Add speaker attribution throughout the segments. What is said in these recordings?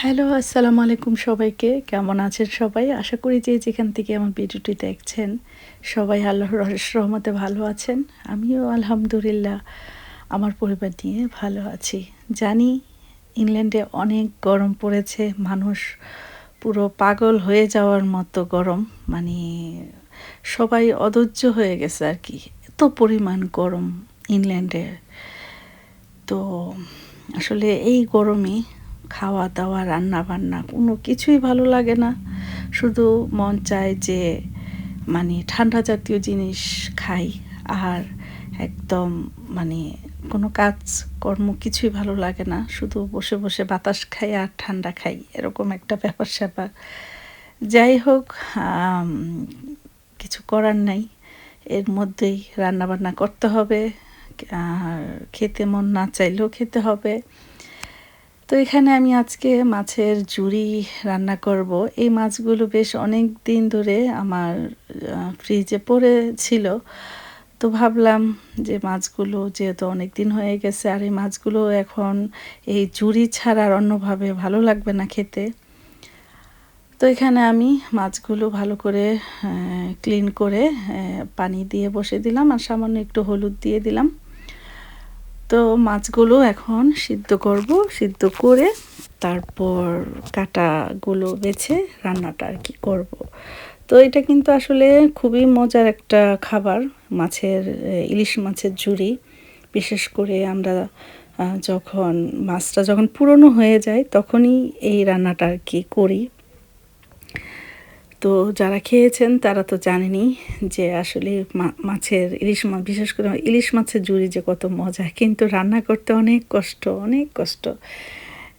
Speaker 1: Hello, আসসালামু আলাইকুম সবাইকে। কেমন আছেন সবাই? আশা করি যে যেখান থেকে আমার ভিডিওটি দেখছেন, সবাই আল্লাহ রহমতে ভালো আছেন। আমিও আলহামদুলিল্লাহ, আমার পরিবার নিয়ে ভালো আছি। জানি, ইংল্যান্ডে অনেক গরম পড়েছে, মানুষ পুরো পাগল হয়ে যাওয়ার মতো গরম মানে সবাই অধৈর্য হয়ে গেছে আর কি। এত পরিমাণ গরম ইংল্যান্ডে। তো আসলে এই গরমে খাওয়া দাওয়া রান্না বান্না কোনো কিছুই ভালো লাগে না। শুধু মন চায় যে মানে ঠান্ডা জাতীয় জিনিস খাই আর একদম মানে কোনো কাজ কর্ম কিছুই ভালো লাগে না। শুধু বসে বসে বাতাস খাই আর ঠান্ডা খাই, এরকম একটা ব্যাপার স্যাপার। যাই হোক কিছু করার নাই। এর মধ্যেই রান্নাবান্না করতে হবে। আর খেতে মন না চাইলেও খেতে হবে। তো এখানে আমি আজকে মাছের জুড়ি রান্না করব। এই মাছগুলো বেশ অনেক দিন ধরে আমার ফ্রিজে পড়ে ছিল। তো ভাবলাম যে মাছগুলো যেহেতু অনেক দিন হয়ে গেছে, আর এই মাছগুলো এখন এই জুড়ি ছাড়া আর অন্যভাবে ভালো লাগবে না খেতে। তো এখানে আমি মাছগুলো ভালো করে ক্লিন করে পানি দিয়ে বসে দিলাম আর সামান্য একটু হলুদ দিয়ে দিলাম। তো মাছগুলো এখন সিদ্ধ করব, সিদ্ধ করে তারপর কাটাগুলো বেছে রান্নাটা আর কি করব। তো এটা কিন্তু আসলে খুবই মজার একটা খাবার, মাছের, ইলিশ মাছের ঝুড়ি বিশেষ করে আমরা যখন মাছটা যখন পুরনো হয়ে যায় তখনই এই রান্নাটা আর কি করি তো যারা খেয়েছেন, তারা তো জানেনি যে আসলে মাছের ইলিশ মাছ বিশেষ করে ইলিশ মাছের জুড়ি যে কত মজা। কিন্তু রান্না করতে অনেক কষ্ট অনেক কষ্ট।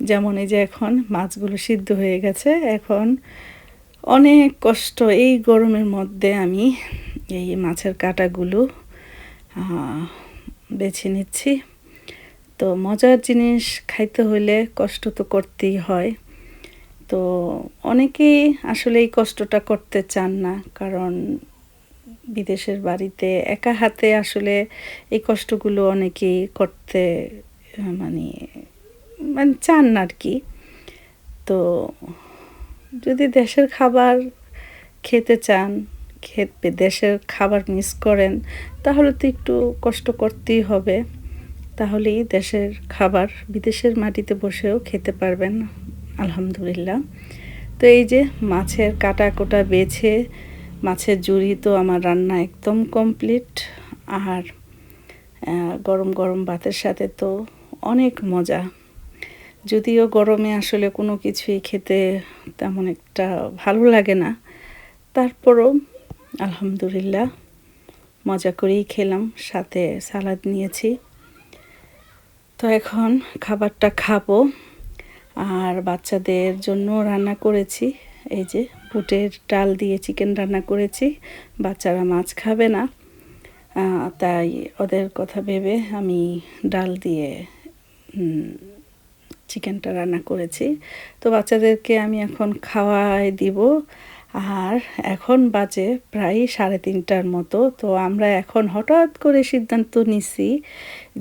Speaker 1: যেমন এই যে এখন মাছগুলো সিদ্ধ হয়ে গেছে, এখন অনেক কষ্ট এই গরমের মধ্যে আমি এই মাছের কাটাগুলো বেছে নিচ্ছি। তো মজার জিনিস খাইতে হলে কষ্ট তো করতেই হয়। তো অনেকেই আসলে এই কষ্টটা করতে চান না, কারণ বিদেশের বাড়িতে একা হাতে আসলে এই কষ্টগুলো অনেকেই করতে মানে মানে চান না আর কি তো যদি দেশের খাবার খেতে চান, খেতে, দেশের খাবার মিস করেন, তাহলে তো একটু কষ্ট করতেই হবে। তাহলেই দেশের খাবার বিদেশের মাটিতে বসেও খেতে পারবেন। আলহামদুলিল্লাহ। তো এই যে মাছের কাটা কোটা বেছে, মাছের জুড়ি তো আমার রান্না একদম কমপ্লিট আর গরম গরম ভাতের সাথে তো অনেক মজা। যদিও গরমে আসলে কোনো কিছুই খেতে তেমন একটা ভালো লাগে না। তারপরও আলহামদুলিল্লাহ মজা করেই খেলাম, সাথে সালাদ নিয়েছি। তো এখন খাবারটা খাব। আর বাচ্চাদের জন্য রান্না করেছি। এই যে বুটের ডাল দিয়ে চিকেন রান্না করেছি। বাচ্চারা মাছ খাবে না। তাই ওদের কথা ভেবে আমি ডাল দিয়ে চিকেনটা রান্না করেছি। তো বাচ্চাদেরকে আমি এখন খাওয়াই দিব। আর এখন বাজে প্রায় সাড়ে তিনটার মতো। তো আমরা এখন হঠাৎ করে সিদ্ধান্ত নিছি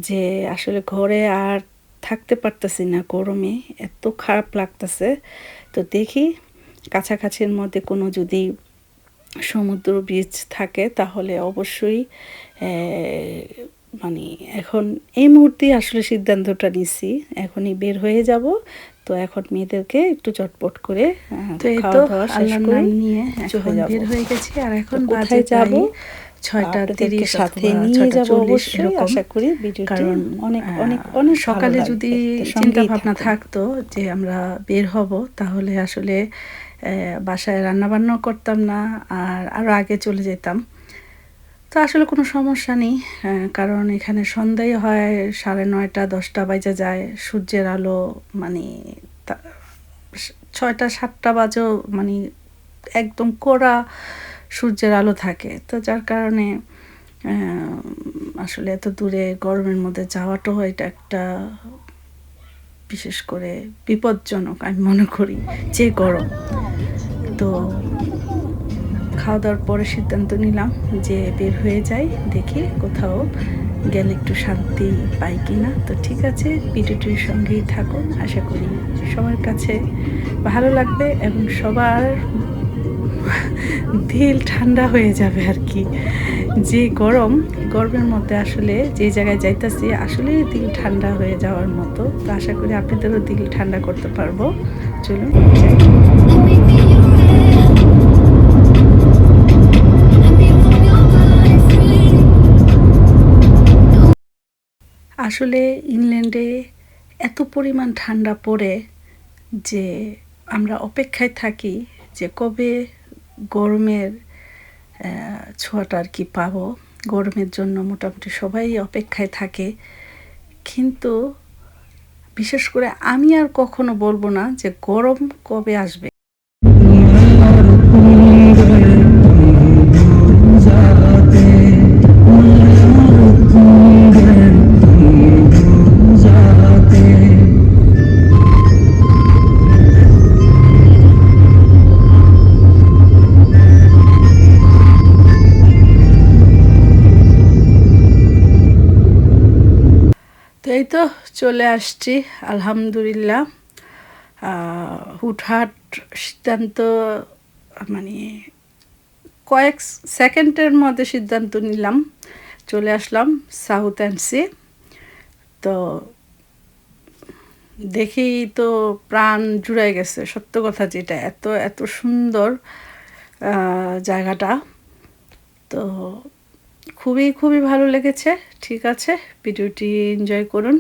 Speaker 1: যে আসলে ঘরে আর থাকতে পারতেছি না গরমে এত খারাপ লাগতেছে। তো দেখি কাছাকাছির মধ্যে কোনো যদি সমুদ্র বীচ থাকে তাহলে অবশ্যই মানে এখন এই মুহূর্তেই আসলে সিদ্ধান্তটা নিছি। এখনই বের হয়ে যাব। তো এখন মেয়েদেরকে একটু চটপট করে তো এই তো আল্লাহর নিয়ে বের হয়ে গেছি আর এখন বাজে যাব? ছয়টা তিরিশ সাথে নিয়ে যাব অবশ্যই আশা করি কারণ অনেক অনেক অনেক সকালে যদি চিন্তা ভাবনা থাকতো যে আমরা বের হব তাহলে আসলে বাসায় করতাম না আর আরও আগে চলে যেতাম। তো আসলে কোনো সমস্যা নেই কারণ এখানে সন্ধ্যায় হয় সাড়ে নয়টা দশটা বাজে যায় সূর্যের আলো মানে ছয়টা সাতটা বাজেও মানে একদম কড়া সূর্যের আলো থাকে। তো যার কারণে আসলে এত দূরে গরমের মধ্যে যাওয়াটাও এটা একটা বিশেষ করে বিপজ্জনক আমি মনে করি, যে গরম। তো খাওয়া দাওয়ার পরে সিদ্ধান্ত নিলাম যে বের হয়ে যাই, দেখি কোথাও গেলে একটু শান্তি পাই কিনা। তো ঠিক আছে ভিডিওটির সঙ্গেই থাকুন। আশা করি সবার কাছে ভালো লাগবে এবং সবার দিল ঠান্ডা হয়ে যাবে আর কি। যে গরম, গরমের মধ্যে আসলে যে জায়গায় যাইতাছি, আসলে দিল ঠান্ডা হয়ে যাওয়ার মতো। তো আশা করি আপনাদেরও দিল ঠান্ডা করতে পারব। চলুন আসলে ইংল্যান্ডে এত পরিমাণ ঠান্ডা পড়ে যে আমরা অপেক্ষায় থাকি যে কবে গরমের ছোঁয়াটা আর কি পাবো। গরমের জন্য মোটামুটি সবাই অপেক্ষায় থাকে। কিন্তু বিশেষ করে আমি আর কখনো বলব না যে গরম কবে আসবে। চলে আসছি, আলহামদুলিল্লাহ। হুটহাট সিদ্ধান্ত মানে কয়েক সেকেন্ডের মধ্যে সিদ্ধান্ত নিলাম, চলে আসলাম সাউথ অ্যান্ড সি তো দেখেই তো প্রাণ জুড়ে গেছে, সত্য কথা যেটা, এত এত সুন্দর জায়গাটা। তো খুবই খুবই ভালো লেগেছে। ঠিক আছে ভিডিওটি এনজয় করুন।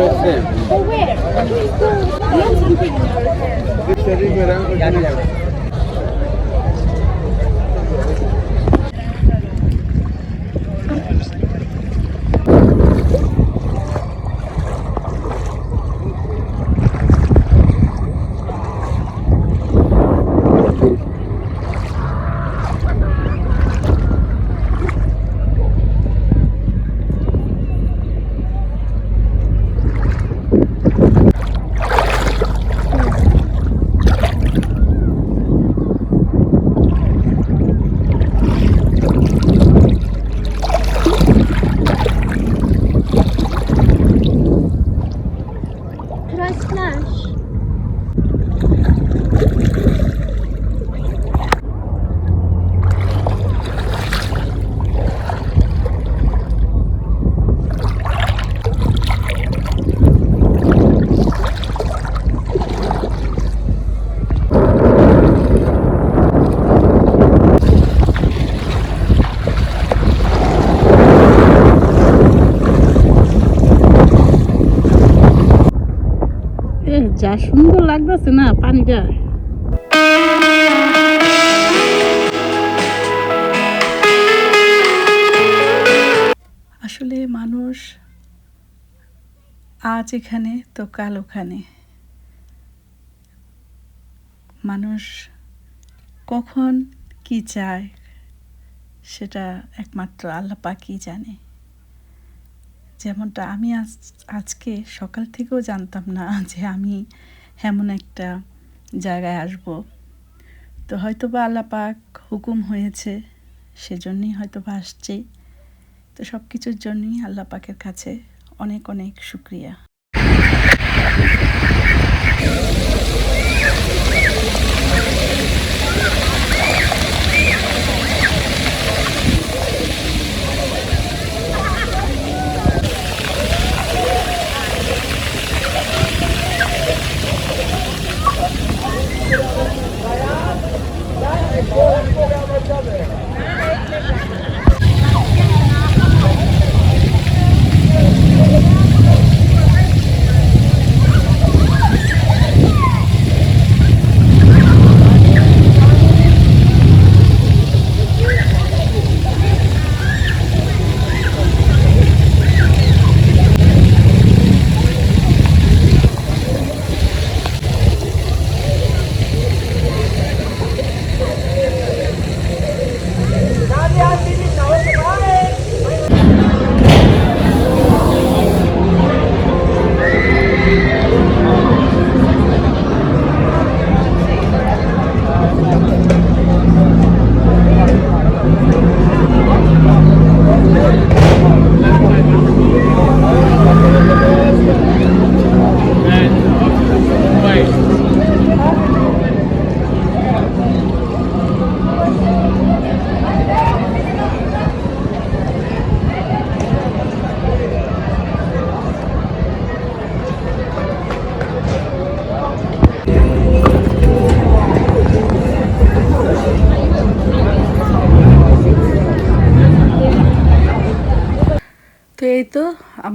Speaker 2: রয়েছে Wait, can you go? We have something.
Speaker 1: যা সুন্দর লাগতেছে না পানিটা। আসলে মানুষ আজ এখানে, তো কাল ওখানে। মানুষ কখন কি চায়, সেটা একমাত্র আল্লাহ পাকই জানে। যেমনটা আমি আজ, আজকে সকাল থেকেও জানতাম না যে আমি এমন একটা জায়গায় আসব। তো হয়তো বা আল্লাপাক হুকুম হয়েছে, সেজন্যই হয়তো বা আসছি। তো সব কিছুর জন্যই আল্লাপাকের কাছে অনেক অনেক শুক্রিয়া।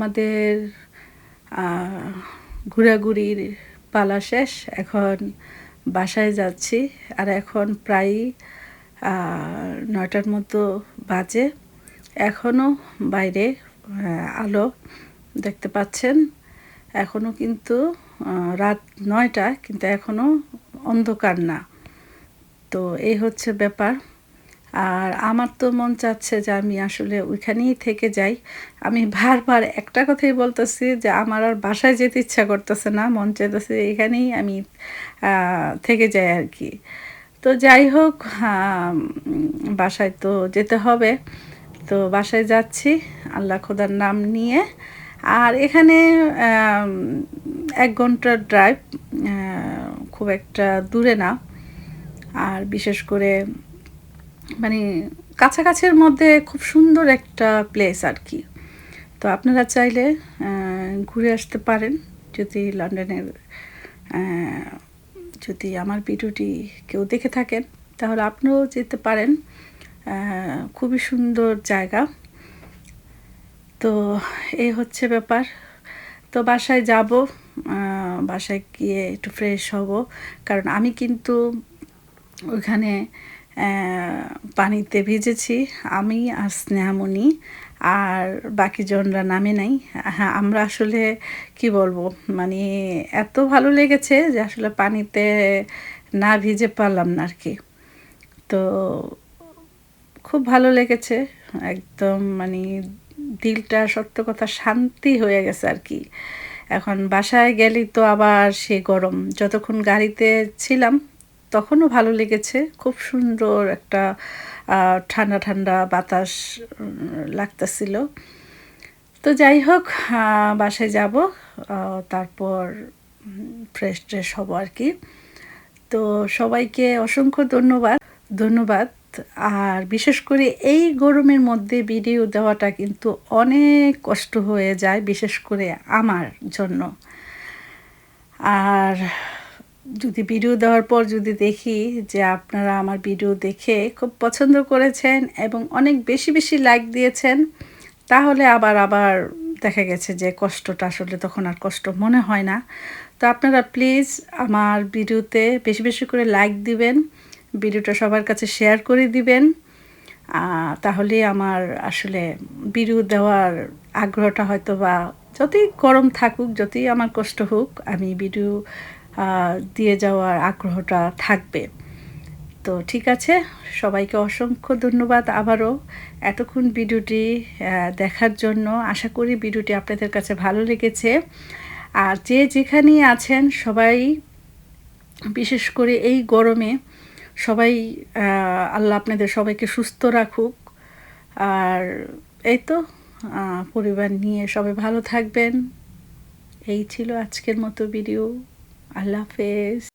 Speaker 1: আমাদের ঘোরাঘুরির পালা শেষ। এখন বাসায় যাচ্ছি। আর এখন প্রায় নয়টার মতো বাজে। এখনও বাইরে আলো দেখতে পাচ্ছেন। এখনও কিন্তু রাত নয়টা, কিন্তু এখনও অন্ধকার না। তো এই হচ্ছে ব্যাপার। আর আমার তো মন চাচ্ছে যে আমি আসলে ওইখানেই থেকে যাই। আমি বারবার একটা কথাই বলতেছি যে আমার আর বাসায় যেতে ইচ্ছা করতেছে না, মন চাইতেছে এখানেই আমি থেকে যাই আর কি। তো যাই হোক বাসায় তো যেতে হবে। তো বাসায় যাচ্ছি, আল্লাহ খোদার নাম নিয়ে। আর এখানে এক ঘণ্টার ড্রাইভ খুব একটা দূরে না। আর বিশেষ করে মানে কাছাকাছির মধ্যে খুব সুন্দর একটা প্লেস আর কি। তো আপনারা চাইলে ঘুরে আসতে পারেন। যদি লন্ডনের যদি আমার ভিডিওটি কেউ দেখে থাকেন তাহলে আপনিও যেতে পারেন। খুবই সুন্দর জায়গা। তো এই হচ্ছে ব্যাপার। তো বাসায় যাব বাসায় গিয়ে একটু ফ্রেশ হব। কারণ আমি কিন্তু ওইখানে আহ, পানিতে ভিজেছি, আমি আর স্নেহামণি, আর বাকি জনরা নামে নাই। হ্যাঁ আমরা আসলে কি বলব মানে এত ভালো লেগেছে যে আসলে পানিতে না ভিজে পারলাম না আর কি তো খুব ভালো লেগেছে, একদম মানে দিলটা সত্য কথা শান্তি হয়ে গেছে আর কি এখন বাসায় গেলেই তো আবার সে গরম। যতক্ষণ গাড়িতে ছিলাম তখনও ভালো লেগেছে। খুব সুন্দর একটা ঠান্ডা ঠান্ডা বাতাস লাগতেছিল। তো যাই হোক বাসায় যাব তারপর ফ্রেশ ট্রেশ হব আর কি। তো সবাইকে অসংখ্য ধন্যবাদ ধন্যবাদ। আর বিশেষ করে এই গরমের মধ্যে ভিডিও দেওয়াটা কিন্তু অনেক কষ্ট হয়ে যায়, বিশেষ করে আমার জন্য। আর যদি ভিডিও দেওয়ার পর যদি দেখি যে আপনারা আমার ভিডিও দেখে খুব পছন্দ করেছেন এবং অনেক বেশি বেশি লাইক দিয়েছেন, তাহলে আবার আবার দেখা গেছে যে কষ্টটা আসলে তখন আর কষ্ট মনে হয় না। তো আপনারা প্লিজ আমার ভিডিওতে বেশি বেশি করে লাইক দিবেন ভিডিওটা সবার কাছে শেয়ার করে দিবেন। তাহলে আমার আসলে ভিডিও দেওয়ার আগ্রহটা হয়তো বা যতই গরম থাকুক, যতই আমার কষ্ট হোক, আমি ভিডিও দিয়ে যাওয়ার আগ্রহটা থাকবে। তো ঠিক আছে, সবাইকে অসংখ্য ধন্যবাদ আবারও এতক্ষণ ভিডিওটি দেখার জন্য। আশা করি ভিডিওটি আপনাদের কাছে ভালো লেগেছে। আর যে যেখানেই আছেন, সবাই বিশেষ করে এই গরমে সবাই আল্লাহ আপনাদের সবাইকে সুস্থ রাখুক। আর এই তো পরিবার নিয়ে সবাই ভালো থাকবেন। এই ছিল আজকের মতো ভিডিও। আল্লাহ হাফেজ।